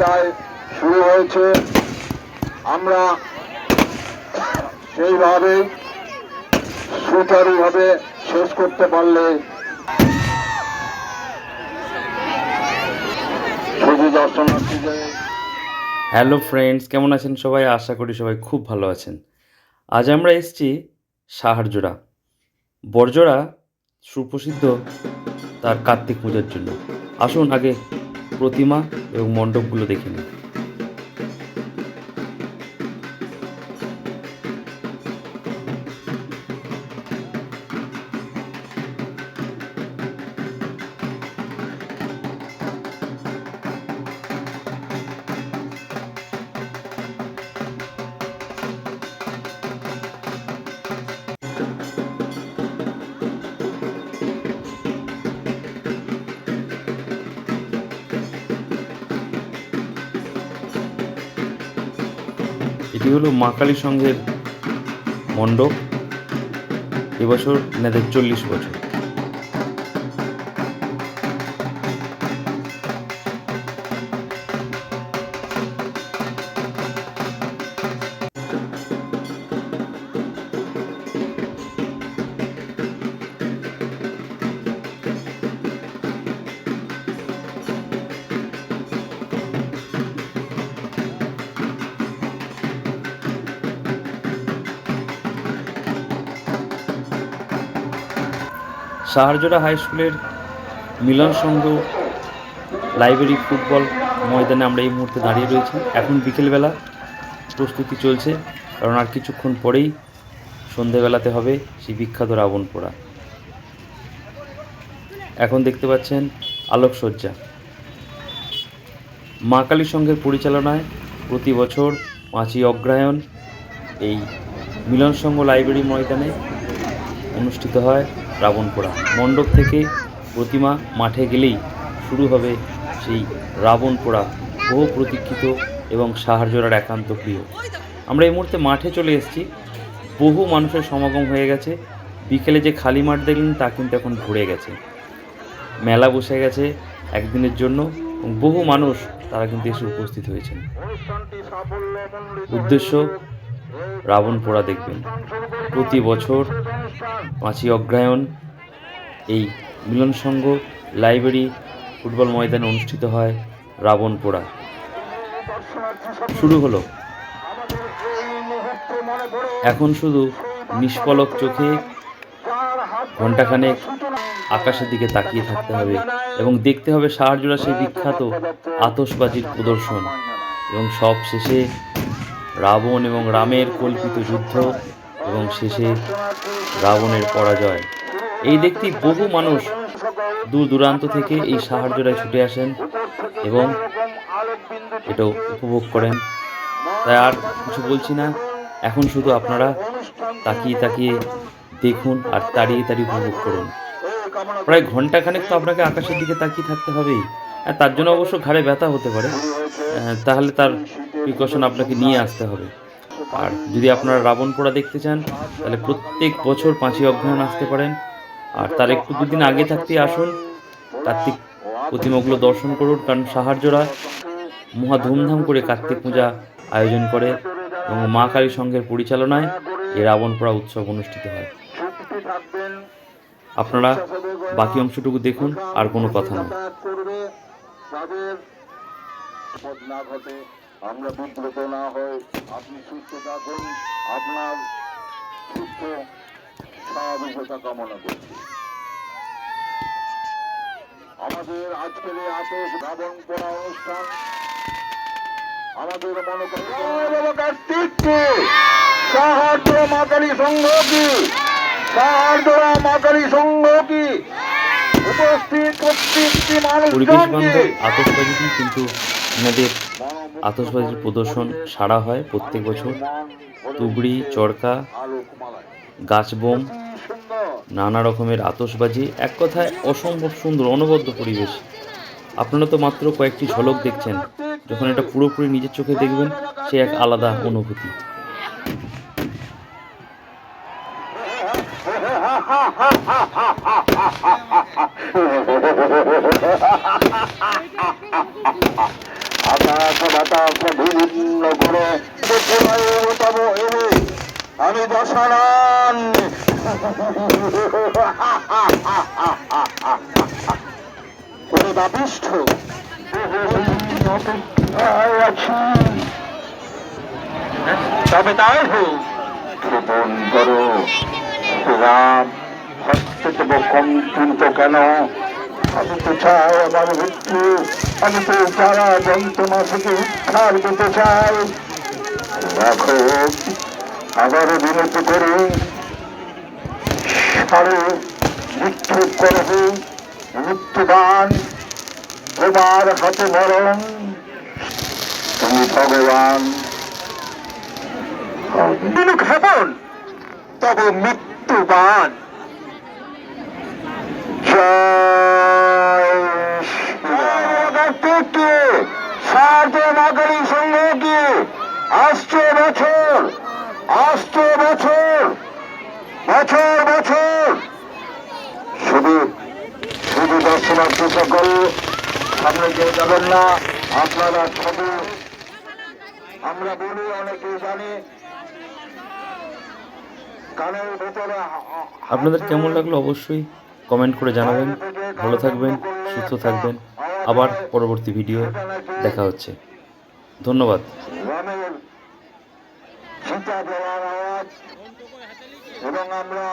প্রতিযোগিতায় শুরু হয়েছে। আমরা সেইভাবে সুচারুভাবে শেষ করতে পারলে হ্যালো ফ্রেন্ডস কেমন আছেন সবাই? আশা করি সবাই খুব ভালো আছেন। আজ আমরা এসেছি সাহারজোড়া। বরজোড়া সুপ্রসিদ্ধ তার কার্তিক পূজার জন্য। আসুন আগে প্রতিমা এবং মণ্ডপগুলো দেখে নিই এটি হলো মা কালী সংঘের মণ্ডপ। এবছর এনাদের চল্লিশ বছর। সাহারজোড়া হাই স্কুলের মিলন সংঘ লাইব্রেরি ফুটবল ময়দানে আমরা এই মুহূর্তে দাঁড়িয়ে রয়েছি। এখন বিকেলবেলা প্রস্তুতি চলছে। কারণ আর কিছুক্ষণ পরেই সন্ধেবেলাতে হবে সেই বিখ্যাত রাবণ পোড়া এখন দেখতে পাচ্ছেন আলোকসজ্জা। মা কালী সংঘের পরিচালনায় প্রতি বছর পাঁচই অগ্রহায়ণ এই মিলন সংঘ লাইব্রেরি ময়দানে অনুষ্ঠিত হয়। রাবণ পোড়া মণ্ডপ থেকে প্রতিমা মাঠে গেলেই শুরু হবে সেই রাবণ পোড়া বহু প্রতীক্ষিত এবং সাহায্যরার একান্ত প্রিয়। আমরা এই মুহূর্তে মাঠে চলে এসেছি। বহু মানুষের সমাগম হয়ে গেছে। বিকেলে যে খালি মাঠ দেখলেন তা কিন্তু এখন ভরে গেছে। মেলা বসে গেছে একদিনের জন্য বহু মানুষ তারা কিন্তু এসে উপস্থিত হয়েছেন। উদ্দেশ্য রাবণ পোড়া দেখবেন। প্রতি বছর পাঁচই অগ্রহায়ণ এই মিলন সংঘ লাইব্রেরি ফুটবল ময়দানে অনুষ্ঠিত হয় রাবণ পোড়া শুরু হলো। এখন শুধু নিষ্পলক চোখে ঘণ্টাখানেক আকাশের দিকে তাকিয়ে থাকতে হবে এবং দেখতে হবে সাহারজোড়া সেই বিখ্যাত আতশবাজির প্রদর্শন। এবং সব শেষে রাবণ এবং রামের কল্পিত যুদ্ধ এবং শেষে রাবণের পরাজয়। এই দেখতে বহু মানুষ দূর দূরান্ত থেকে এই সাহায্যটায় ছুটে আসেন এবং এটা উপভোগ করেন। তাই আর কিছু বলছি না। এখন শুধু আপনারা তাকিয়ে তাকিয়ে দেখুন আর তাড়িয়ে তাড়িয়ে উপভোগ করুন। প্রায় ঘন্টাখানেক তো আপনাকে আকাশের দিকে তাকিয়ে থাকতে হবেই। তার জন্য অবশ্য ঘাড়ে ব্যথা হতে পারে। তাহলে তার প্রিকশন আপনাকে নিয়ে আসতে হবে। আর যদি আপনারা রাবণ পোড়া দেখতে চান, তাহলে প্রত্যেক বছর পাঁচই অগ্রহায়ণ আসতে পারেন। আর তার একটু দুদিন আগে থাকতেই আসুন, কার্তিক প্রতিমাগুলো দর্শন করুন, কারণ সাহায্যরা মহা ধুমধাম করে কার্তিক পূজা আয়োজন করে এবং মা কালী সংঘের পরিচালনায় এই রাবণ পোড়া উৎসব অনুষ্ঠিত হয়। আপনারা বাকি অংশটুকু দেখুন, আর কোনো কথা নয়। আমরা বিব্রত না হই আপনি সুস্থ থাকুন। আপনার সুস্থ স্বাভাবিকতা কামনা করছি। আমাদের আজকের এই আতস রাবণ করা অনুষ্ঠান আমাদের মনে সাহায্য মাকালী সংঘ কি সাহায্য মাকালী সংঘ কি উপস্থিত প্রত্যেকটি মানুষজনকে কিন্তু এনাদের আতশবাজির প্রদর্শন সারা হয় প্রত্যেক বছর। তুবড়ি, চরকা গাছ বোম নানা রকমের আতশবাজি, এক কথায় অসম্ভব সুন্দর, অনবদ্য পরিবেশ। আপনারা তো মাত্র কয়েকটি ঝলক দেখছেন। যখন এটা পুরোপুরি নিজের চোখে দেখবেন, সে এক আলাদা অনুভূতি। আকাশ আছি তবে তাই হোক। ক্ষেপণ করো। রাম হস্তদেব কম্পিত কেন? আমি তো চাই আমার মৃত্যু। আমি তো যারা যন্ত্রণা থেকে উদ্ধার পেতে চাই দেখো আবারও বিনতি করি সারে মৃত্যু করহ মৃত্যুদান তোমার হাতে মরণ তুমি ভগবান। তব মৃত্যুবান। সংঘকে আসছে বছর আসছে বছর বছর বছর। শুধু শুধু দর্শনার্থী সকল সামনে কেউ যাবেন না। আপনারা শুধু আমরা বলি অনেকেই জানে। কানের ভেতরে আপনাদের কেমন লাগল অবশ্যই কমেন্ট করে জানাবেন। ভালো থাকবেন সুস্থ থাকবেন। আবার পরবর্তী ভিডিও দেখা হচ্ছে। ধন্যবাদ। এবং আমরা